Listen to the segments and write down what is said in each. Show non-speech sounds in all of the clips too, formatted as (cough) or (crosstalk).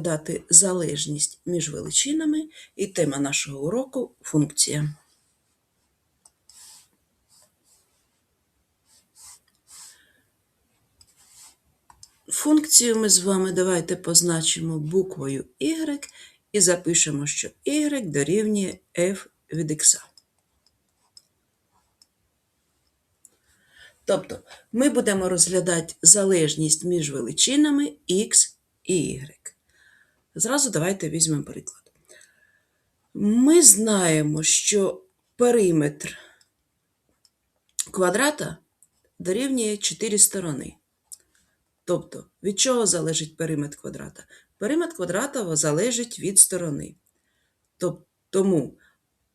дати залежність між величинами і тема нашого уроку функція. Функцію ми з вами давайте позначимо буквою y і запишемо, що y дорівнює f від x. Тобто ми будемо розглядати залежність між величинами x і y. Зразу давайте візьмемо приклад. Ми знаємо, що периметр квадрата дорівнює 4 сторони. Тобто, від чого залежить периметр квадрата? Периметр квадрата залежить від сторони. Тоб- Тому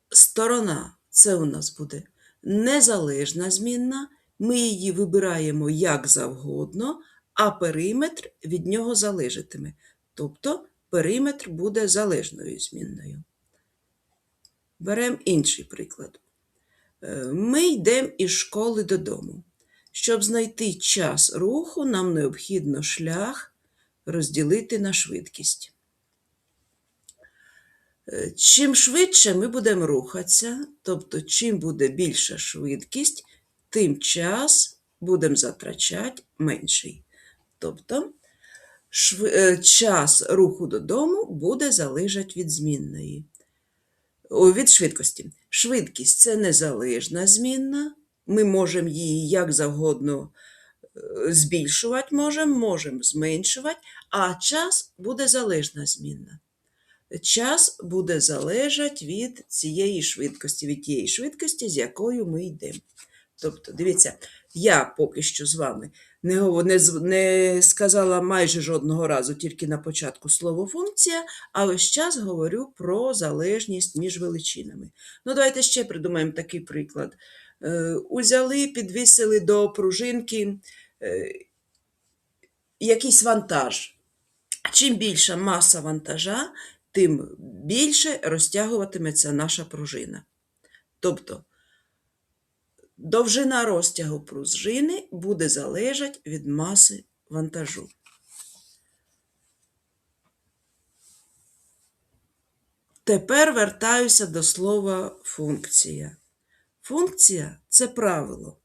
сторона це у нас буде незалежна змінна, ми її вибираємо як завгодно, а периметр від нього залежатиме. Тобто периметр буде залежною змінною. Беремо інший приклад. Е, Ми йдемо із школи додому. Щоб знайти час руху, нам необхідно шлях розділити на швидкість. Е, Чим швидше ми будемо рухатися, тобто чим буде більша швидкість, тим час будемо затрачати менший. Тобто шви- е, час руху додому буде залежати від змінної. Від швидкості. Швидкість це незалежна змінна. Ми можемо її як завгодно е, збільшувати, можемо, можемо зменшувати, а час буде залежна змінна. Час буде залежати від цієї швидкості, від тієї швидкості, з якою ми йдемо. Тобто, дивіться, я поки що з вами не, не, не сказала майже жодного разу, тільки на початку слово функція, а весь час говорю про залежність між величинами. Ну, давайте ще придумаємо такий приклад. Е, узяли, підвісили до пружинки е, якийсь вантаж. Чим більша маса вантажа, тим більше розтягуватиметься наша пружина. Тобто довжина розтягу пружини буде залежати від маси вантажу. Тепер вертаюся до слова функція. Функція це правило,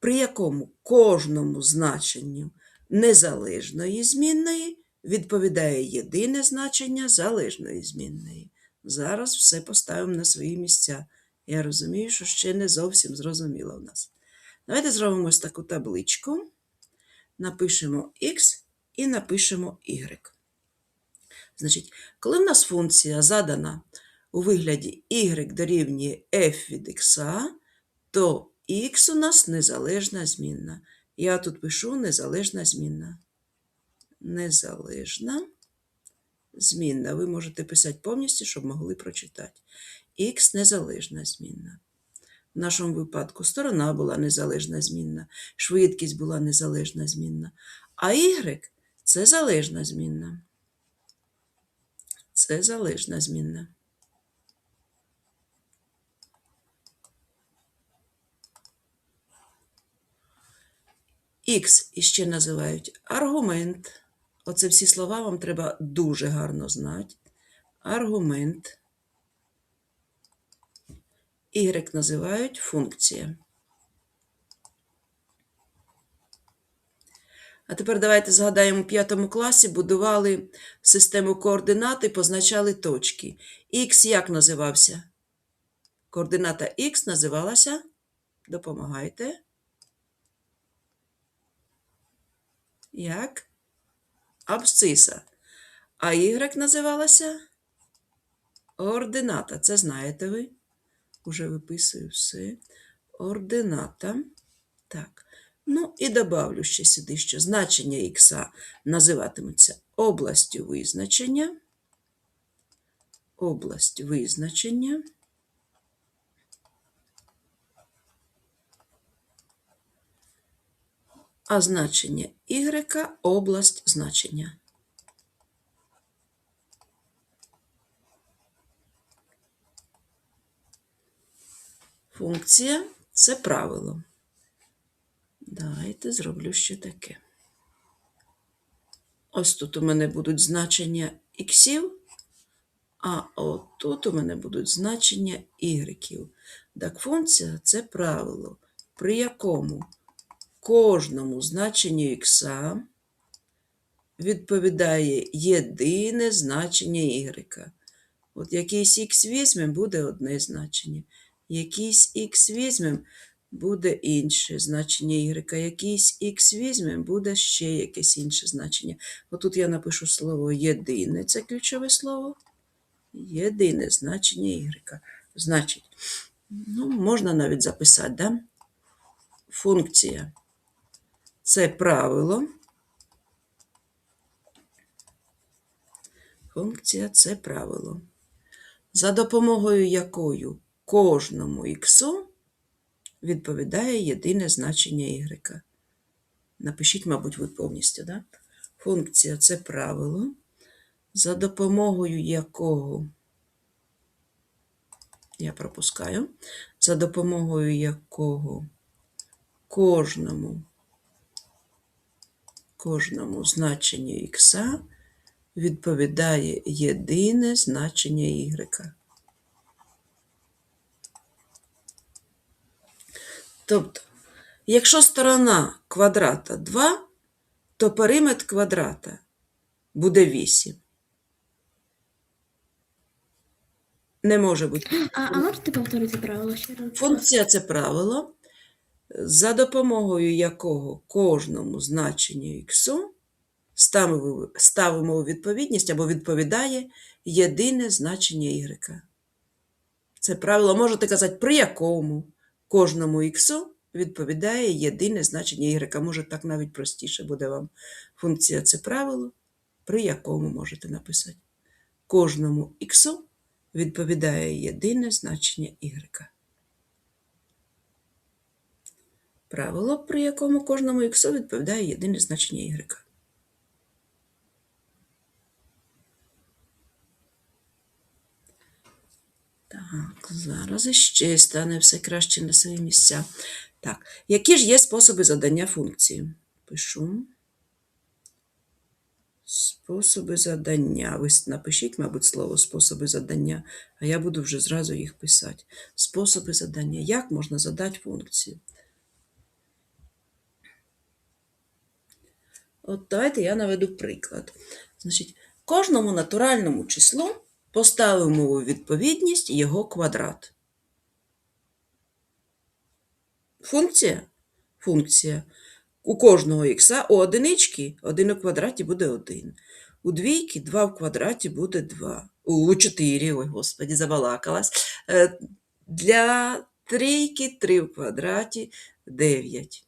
при якому кожному значенню незалежної змінної відповідає єдине значення залежної змінної. Зараз все поставимо на свої місця. Я розумію, що ще не зовсім зрозуміло в нас. Давайте зробимо ось таку табличку. Напишемо x і напишемо y. Значить, коли в нас функція задана у вигляді y дорівнює f від x, то x у нас незалежна змінна. Я тут пишу незалежна змінна. Незалежна змінна. Ви можете писати повністю, щоб могли прочитати. Х незалежна змінна. В нашому випадку сторона була незалежна змінна, швидкість була незалежна змінна. А y це залежна змінна. Це залежна змінна. Х іще називають аргумент. Оце всі слова вам треба дуже гарно знати. Аргумент. Y називають функція. А тепер давайте згадаємо, у п'ятому класі будували систему координат і позначали точки. Х як називався? Координата Х називалася. Допомагайте. Як? Абсциса. А Y називалася ордината. Це знаєте ви. Уже виписую все. Ордината. Так. Ну і добавлю ще сюди, що значення х називатиметься областю визначення. Область визначення. А значення y – область значення. Функція це правило. Давайте зроблю ще таке. Ось тут у мене будуть значення іксів, а отут у мене будуть значення ігреків. Так, функція це правило, при якому кожному значенню ікса відповідає єдине значення ігрека. От якийсь х візьмемо, буде одне значення. Якийсь х візьмемо, буде інше значення y. Якийсь х візьмемо, буде ще якесь інше значення. Отут я напишу слово єдине, це ключове слово. Єдине значення y. Значить, ну, можна навіть записати, да? Функція це правило. Функція це правило, за допомогою якою кожному іксу відповідає єдине значення y. Напишіть, мабуть, ви повністю. Да? Функція це правило, за допомогою якого я пропускаю, за допомогою якого кожному, кожному значенню ікса відповідає єдине значення y. Тобто, якщо сторона квадрата 2, то периметр квадрата буде 8. Не може бути. А, а можете повторити правило ще раз? Функція це правило, за допомогою якого кожному значенню іксу ставимо, ставимо у відповідність або відповідає єдине значення y. Це правило можете казати, при якому кожному іксу відповідає єдине значення y. Може, так навіть простіше буде вам. Функція це правило, при якому можете написати. Кожному іксу відповідає єдине значення y. Правило, при якому кожному іксу відповідає єдине значення y. Так, зараз іще стане все краще на свої місця. Так, які ж є способи задання функції? Пишу. Способи задання. Ви напишіть, мабуть, слово способи задання, а я буду вже зразу їх писати. Способи задання. Як можна задати функцію? От давайте я наведу приклад. Значить, кожному натуральному числу поставимо у відповідність його квадрат. Функція? Функція. У кожного ікса у одинички 1 у квадраті буде 1. У двійки 2 в квадраті буде 2. У 4, ой, господі, забалакалась. Е, Для трійки 3 в квадраті 9.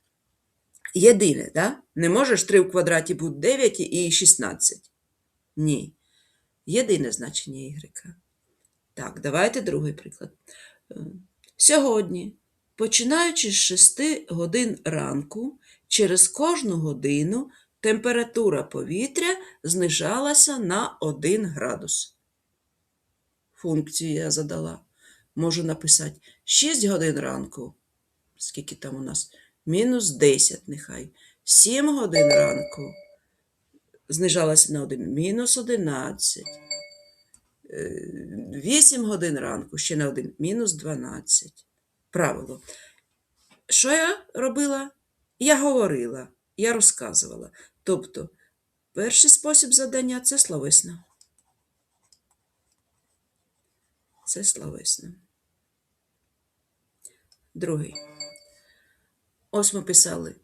Єдине, да? Не можеш 3 в квадраті бути 9 і 16. Ні. Єдине значення y. Так, давайте другий приклад. Е, Сьогодні, починаючи з 6 годин ранку, через кожну годину температура повітря знижалася на 1 градус. Функцію я задала. Можу написати 6 годин ранку. Скільки там у нас? Мінус 10 нехай. 7 годин ранку знижалася на 1, мінус 11. 8 годин ранку ще на 1, мінус 12. Правило. Що я робила? Я говорила, я розказувала. Тобто, перший спосіб задання це словесно. Це словесно. Другий. Ось ми писали.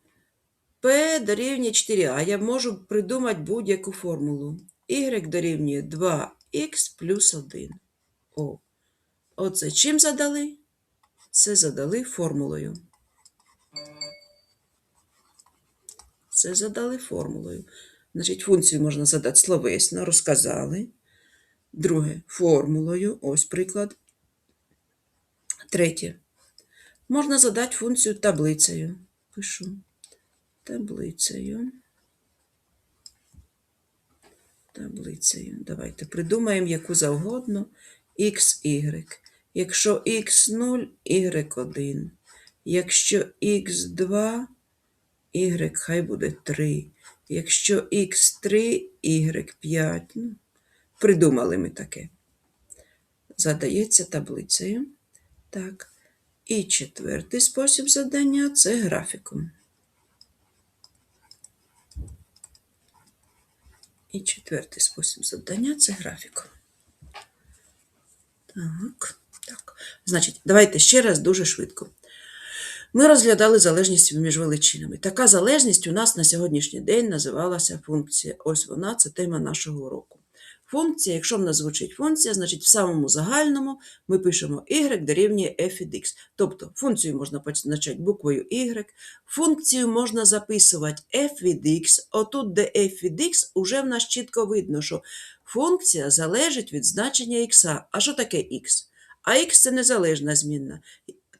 P дорівнює 4а. Я можу придумати будь-яку формулу. Y дорівнює 2х плюс 1. О. Оце чим задали? Це задали формулою. Це задали формулою. Значить, функцію можна задати словесно, розказали. Друге формулою. Ось приклад. Третє. Можна задати функцію таблицею. Пишу. Таблицею. Таблицею. Давайте придумаємо яку завгодно. x, y. Якщо x0, y1. Якщо x2, y хай буде 3. Якщо x3, y5. Ну, Придумали ми таке. Задається таблицею. Так. І четвертий спосіб задання це графіком. І четвертий спосіб завдання це графік. Так, так. Значить, давайте ще раз дуже швидко. Ми розглядали залежність між величинами. Така залежність у нас на сьогоднішній день називалася функція. Ось вона, це тема нашого уроку. Функція, якщо в нас звучить функція, значить в самому загальному ми пишемо y дорівнює f від x. Тобто функцію можна позначати буквою y, функцію можна записувати f від x. Отут, де f від x, уже в нас чітко видно, що функція залежить від значення x. А що таке x? А x це незалежна змінна.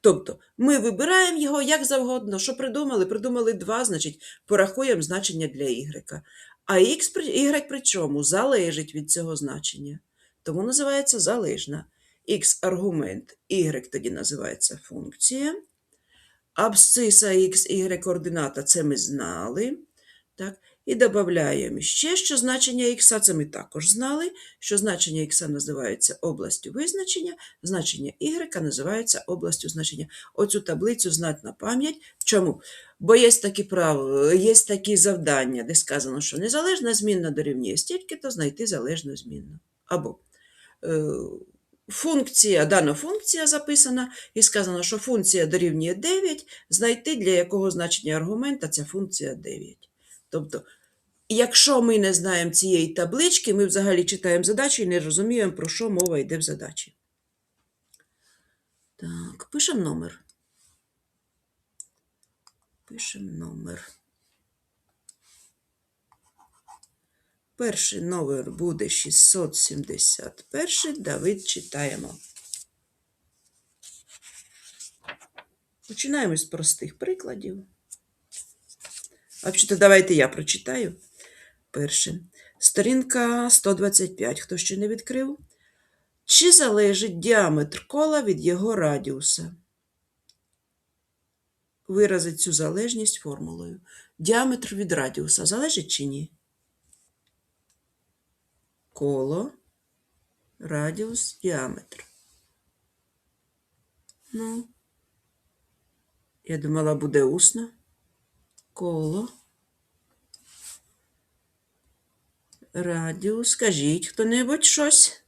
Тобто ми вибираємо його як завгодно. Що придумали? Придумали 2, значить, порахуємо значення для y. А x, y при чому? Залежить від цього значення. Тому називається залежна. x аргумент, y тоді називається функція. Абсциса x, y координата це ми знали. Так? І додаємо ще, що значення х, це ми також знали, що значення х називається областю визначення, значення y називається областю значення. Оцю таблицю знати на пам'ять. Чому? Бо є такі правила, є такі завдання, де сказано, що незалежна змінна дорівнює стільки, то знайти залежну змінну. Або е, функція, дана функція записана, і сказано, що функція дорівнює 9, знайти для якого значення аргумента ця функція 9. Тобто, якщо ми не знаємо цієї таблички, ми взагалі читаємо задачу і не розуміємо, про що мова йде в задачі. Так, пишемо номер. Пишемо номер. Перший номер буде 671. Давид читаємо. Починаємо з простих прикладів. А то давайте я прочитаю. Перше. Сторінка 125. Хто ще не відкрив? Чи залежить діаметр кола від його радіуса? Виразить цю залежність формулою. Діаметр від радіуса залежить чи ні? Коло, радіус, діаметр. Ну, я думала, буде усно. Коло. Радіус. Скажіть хто-небудь щось?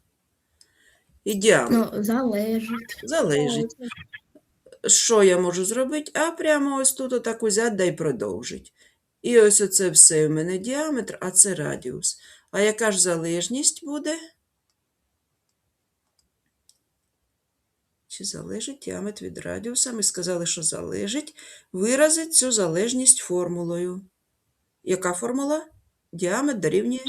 І діаметр. Ну, залежить. Залежить. Що я можу зробити? А прямо ось тут отак узяти да й продовжить. І ось оце все у мене діаметр, а це радіус. А яка ж залежність буде? Чи залежить діаметр від радіуса? Ми сказали, що залежить. Виразить цю залежність формулою. Яка формула? Діаметр дорівнює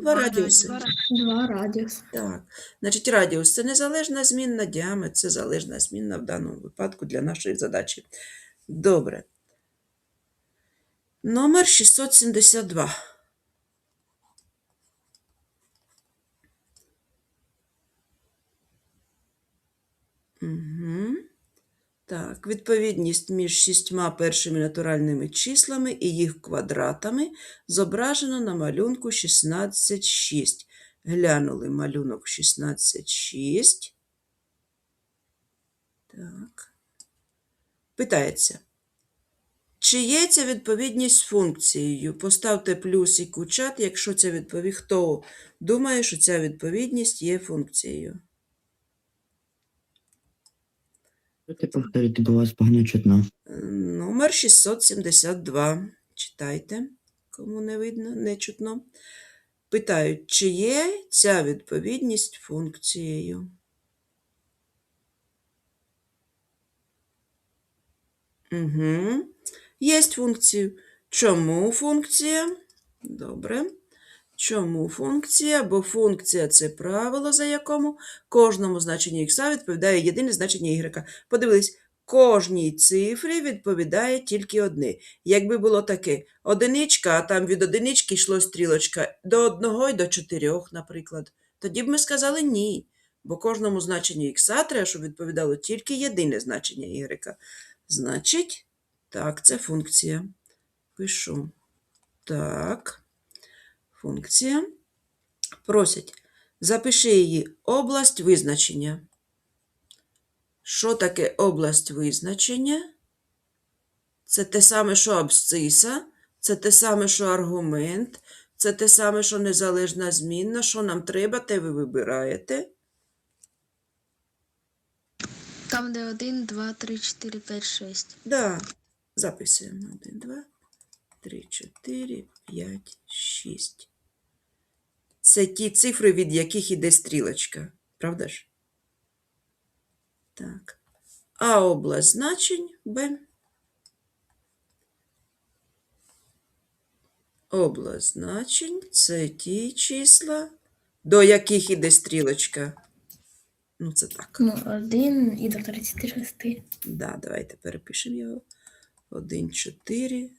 два радіуси. Два радіуси. Так, значить, радіус це незалежна змінна, діаметр це залежна змінна в даному випадку для нашої задачі. Добре. Номер 672. Угу. Так, відповідність між шістьма першими натуральними числами і їх квадратами зображено на малюнку 16,6. Глянули малюнок 16,6. Так. Питається. Чи є ця відповідність функцією? Поставте плюсик у чат, якщо ця відповідь, хто думає, що ця відповідність є функцією. Можете повторити, бо вас погано чутно. Номер 672. Читайте, кому не видно, не чутно. Питають, чи є ця відповідність функцією? Угу. Є функцію. Чому функція? Добре. Чому функція? Бо функція це правило, за якому кожному значенню х відповідає єдине значення y. Подивись, кожній цифрі відповідає тільки одне. Якби було таке одиничка, а там від одинички йшло стрілочка до одного і до чотирьох, наприклад, тоді б ми сказали ні. Бо кожному значенню х треба, щоб відповідало тільки єдине значення y. Значить, так, це функція. Пишу. Так. Функція. Просять, запиши її область визначення. Що таке область визначення? Це те саме, що абсциса, це те саме, що аргумент, це те саме, що незалежна змінна. Що нам треба, те ви вибираєте. Там, де 1, 2, 3, 4, 5, 6. Да, записуємо. 1, 2, 3, 4, 5, 6. Це ті цифри, від яких іде стрілочка. Правда ж? Так. А область значень Б. Область значень це ті числа, до яких іде стрілочка. Ну, це так. Ну, 1 і до 36. Да, давайте перепишемо його. 1, 4,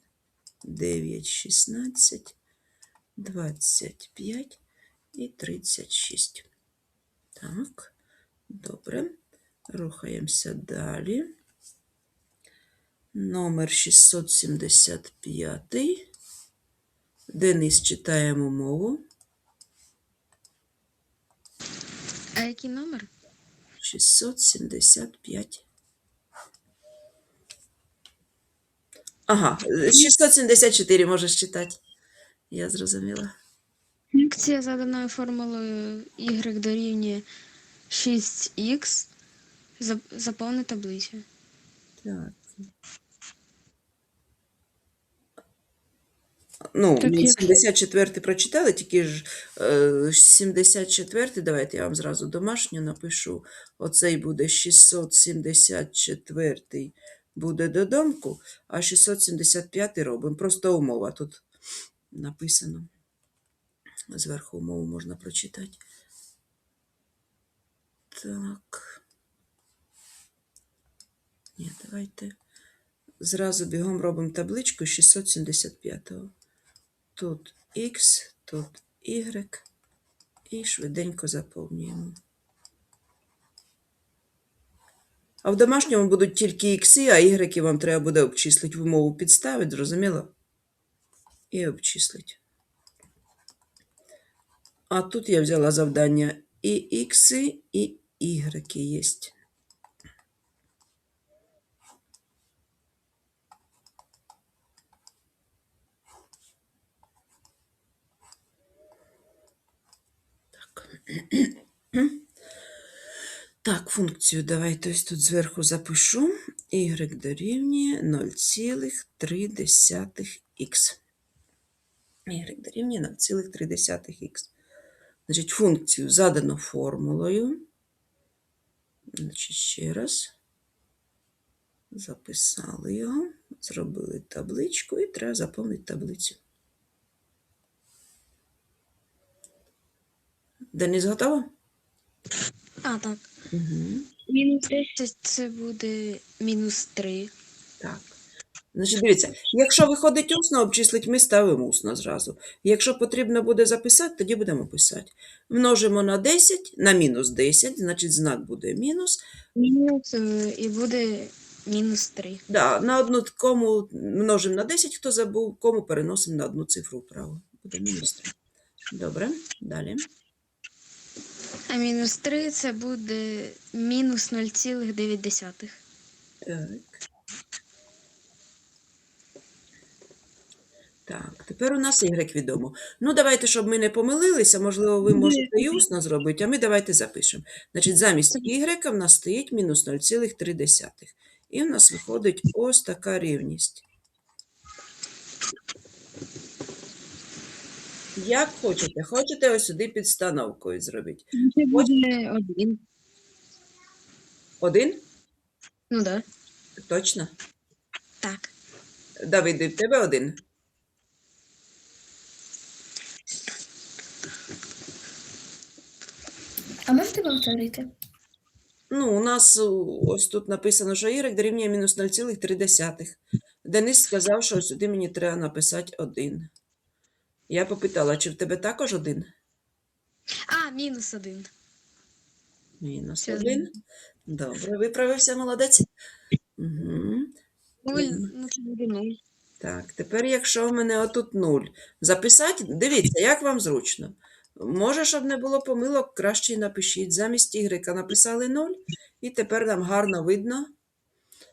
9, 16, 25 і 36. Так, добре. Рухаємося далі. Номер 675. Денис читаємо мову. А який номер? 675. Ага, 674 можеш читати. Я зрозуміла. Функція заданою формулою y дорівнює 6х. Заповни таблицю. Так. Ну, Так, ми як- 74 прочитали, тільки ж е, 74, давайте я вам зразу домашню напишу. Оцей буде 674 буде додомку, а 675 робимо. Просто умова тут написано. Зверху умову можна прочитати. Так. Ні, давайте. Зразу бігом робимо табличку 675-го. Тут X, тут Y і швиденько заповнюємо. А в домашньому будуть тільки ікси, а ігреки вам треба буде обчислити в умову підставити, зрозуміло? І обчислити. А тут я взяла завдання і ікси, і ігреки є. Так. (clears throat) Так, функцію давайте ось тут зверху запишу. Y дорівнює 0,3х. Y дорівнює 0,3х. Значить, функцію задано формулою. Значить, ще раз. Записали його, зробили табличку і треба заповнити таблицю. Денис готова? А, так. Угу. Мінус 10 це буде мінус 3. Так. Значить, дивіться, якщо виходить усно, обчислить ми ставимо усно зразу. Якщо потрібно буде записати, тоді будемо писати. Множимо на 10, на мінус 10, значить знак буде мінус. Мінус е, і буде мінус 3. Да, на одну кому множимо на 10, хто забув, кому переносимо на одну цифру вправо. Буде мінус 3. Добре, далі. А мінус 3 це буде мінус 0,9. Так. Так, тепер у нас Y відомо. Ну, давайте, щоб ми не помилилися, можливо, ви можете і усно зробити, а ми давайте запишемо. Значить, замість Y в нас стоїть мінус 0,3. І в нас виходить ось така рівність. Як хочете, хочете ось сюди підстановкою зробити. Це буде 1. Один? Ну так. Да. Точно? Так. Давиде, в тебе один? А можете повторити? Ну, у нас ось тут написано, що Y дорівнює мінус 0,3. Денис сказав, що сюди мені треба написати 1. Я попитала, чи в тебе також 1? А, мінус 1. Мінус Все 1. Добре, виправився, молодець. Угу. 0, ну це буде 0. Так, тепер, якщо в мене отут 0, записати, дивіться, як вам зручно. Може, щоб не було помилок, краще напишіть. Замість Y написали 0, і тепер нам гарно видно,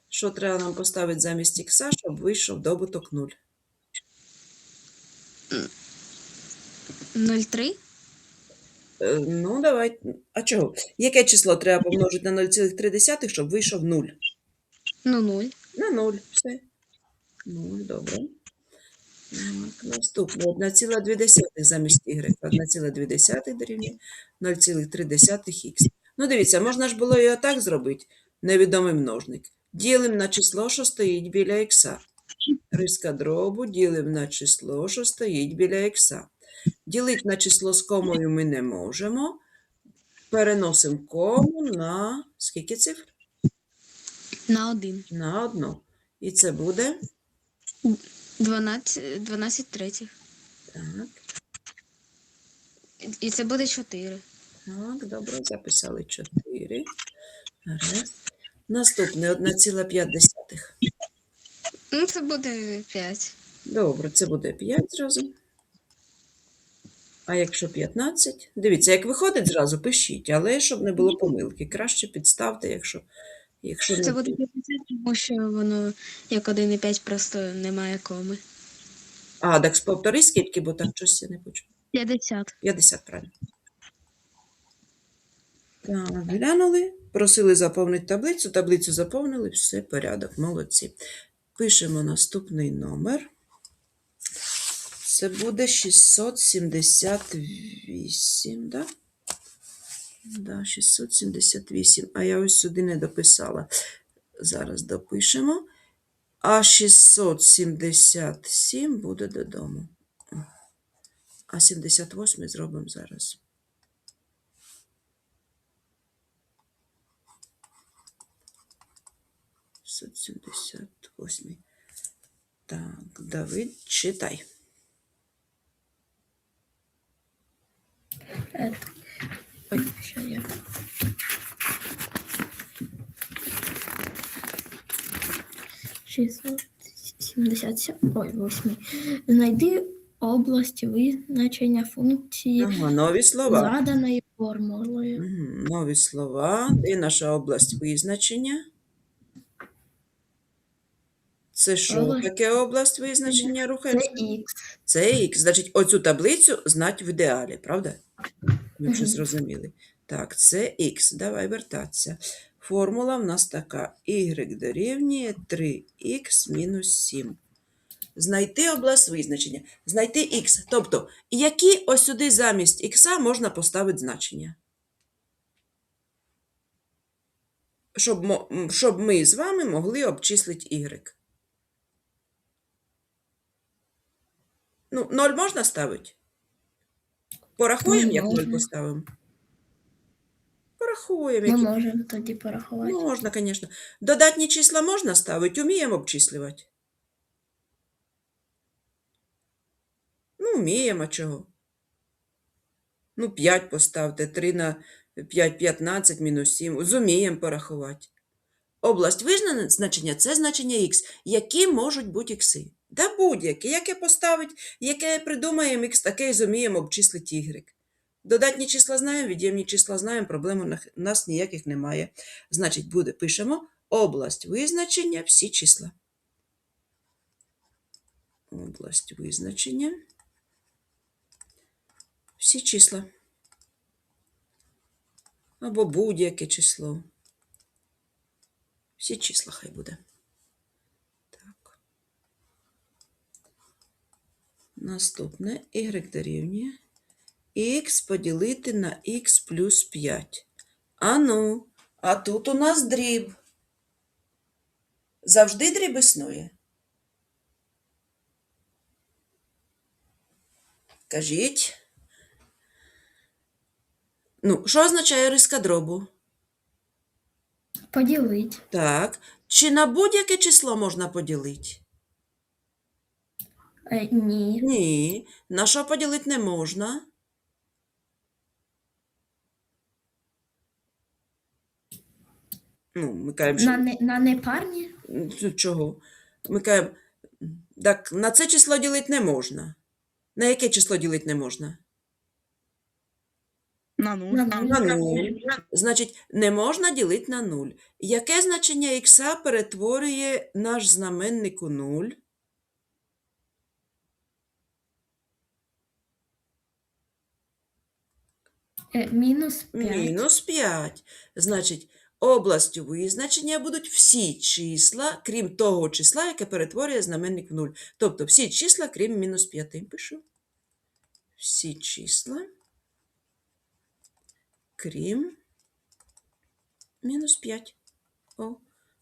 що треба нам поставити замість Х, щоб вийшов добуток 0. 0,3? Е, Ну, давай. А чого? Яке число треба помножити на 0,3, щоб вийшов 0? Ну, 0. На 0, все. 0, добре. Так, наступне 1,2 замість y. 1,2 дорівнює 0,3х. Ну, дивіться, можна ж було і отак зробити. Невідомий множник. Ділимо на число, що стоїть біля х. Риска дробу ділимо на число, що стоїть біля х. Ділити на число з комою ми не можемо. Переносимо кому на скільки цифр? На 1. На одну. І це буде 12, 12 третіх. так. І це буде 4. Так, добре, записали 4. Гаразд. Наступне 1,5. Ну, це буде 5. Добре, це буде 5 зразу. А якщо 15? Дивіться, як виходить зразу, пишіть, але щоб не було помилки. Краще підставте, якщо, якщо Це не... буде 50, тому що воно як 1,5 просто немає коми. А, так повтори скільки, бо так щось я не почув. 50. 50, правильно. Так, глянули, просили заповнити таблицю, таблицю заповнили, все, порядок, молодці. Пишемо наступний номер. Це буде 678, да? Да, 678. А я ось сюди не дописала. Зараз допишемо. А 677 буде додому. А 78 зробимо зараз. Сімдесят. Так, Давид, читай. Е, Ой, що я. Шістсот сімдесят сім. Ой, восьмий. Знайди область визначення функції Ага, нові слова. заданої формулою. Нові слова. І наша область визначення. Це що Область таке область визначення? Це Рухаємося. Х. Це Х. Значить, оцю таблицю знать в ідеалі, правда? Ми вже Мгм. зрозуміли. Так, це Х. Давай вертатися. Формула в нас така. Y дорівнює 3х мінус 7. Знайти область визначення. Знайти х. Тобто, які ось сюди замість х можна поставити значення? Щоб, мо- м, щоб ми з вами могли обчислити y. Ну, 0 можна ставити? Порахуємо, як 0 поставимо? Порахуємо. Ми Які... можемо тоді порахувати. Можна, звісно. Додатні числа можна ставити, уміємо обчислювати. Ну, вміємо, а чого? Ну, 5 поставте, 3 на 5, 15, мінус 7. Зуміємо порахувати. Область визначення – це значення х. Які можуть бути ікси? Да будь-які. Яке поставить, яке придумаємо х, таке і зуміємо обчислити y. Додатні числа знаємо, від'ємні числа знаємо, проблем у нас ніяких немає. Значить, буде, пишемо область визначення всі числа. Область визначення. Всі числа. Або будь-яке число. Всі числа хай буде. Так. Наступне y дорівнює х поділити на х плюс 5. А ну, а тут у нас дріб. Завжди дріб існує. Кажіть. Ну, що означає риска дробу? Поділить. Так. Чи на будь-яке число можна поділити? Е, ні. Ні. На що поділити не можна? Ну, ми кажемо, що... На, не, на непарні? Чого? Ми кажемо, Так, на це число ділити не можна. На яке число ділити не можна? На нуль. На нуль. На нуль. Значить, не можна ділити на нуль. Яке значення х перетворює наш знаменник у нуль? Мінус 5. Мінус 5. Значить, областю визначення будуть всі числа, крім того числа, яке перетворює знаменник в 0. Тобто всі числа, крім мінус 5. Пишу. Всі числа, крім мінус 5. О,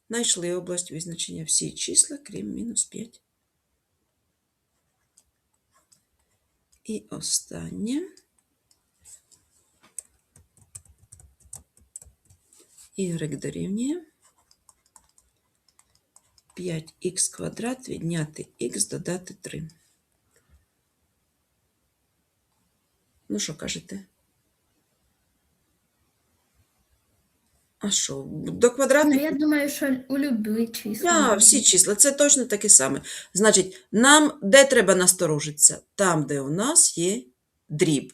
знайшли область визначення. Всі числа, крім мінус 5. І останнє. Y дорівнює 5х квадрат відняти х додати 3. Ну, що кажете? А що, до квадрату? Ну, я думаю, що у любі числа. А, всі числа, це точно таке саме. Значить, нам де треба насторожитися? Там, де у нас є дріб.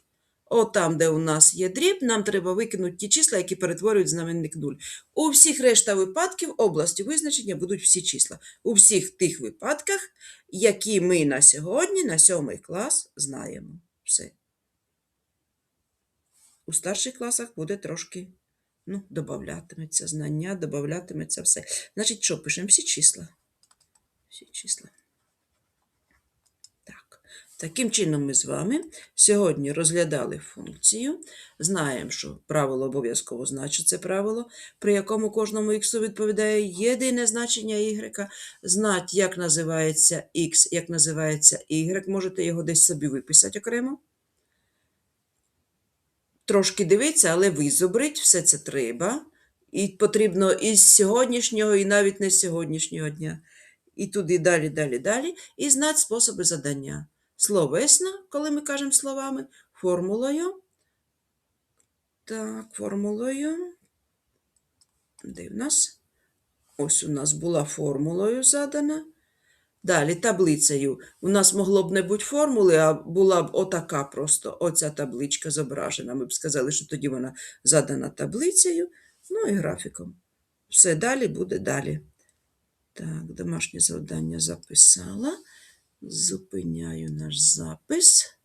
От там, де у нас є дріб, нам треба викинути ті числа, які перетворюють знаменник 0. У всіх решта випадків області визначення будуть всі числа. У всіх тих випадках, які ми на сьогодні, на сьомий клас, знаємо. Все. У старших класах буде трошки, ну, додатиметься знання, додатиметься все. Значить, що пишемо? Всі числа. Всі числа. Так. Таким чином ми з вами сьогодні розглядали функцію. Знаємо, що правило обов'язково значить це правило, при якому кожному х відповідає єдине значення y. Знать, як називається x, як називається y. Можете його десь собі виписати окремо. Трошки дивитися, але визобрить, все це треба. І потрібно із сьогоднішнього, і навіть не з сьогоднішнього дня. І туди далі, далі, далі. І знати способи задання. Словесно, коли ми кажемо словами, формулою. Так, формулою. Де в нас? Ось у нас була формулою задана. Далі таблицею. У нас могло б не бути формули, а була б отака просто оця табличка зображена. Ми б сказали, що тоді вона задана таблицею, ну і графіком. Все далі буде далі. Так, домашнє завдання записала. Зупиняю наш запис.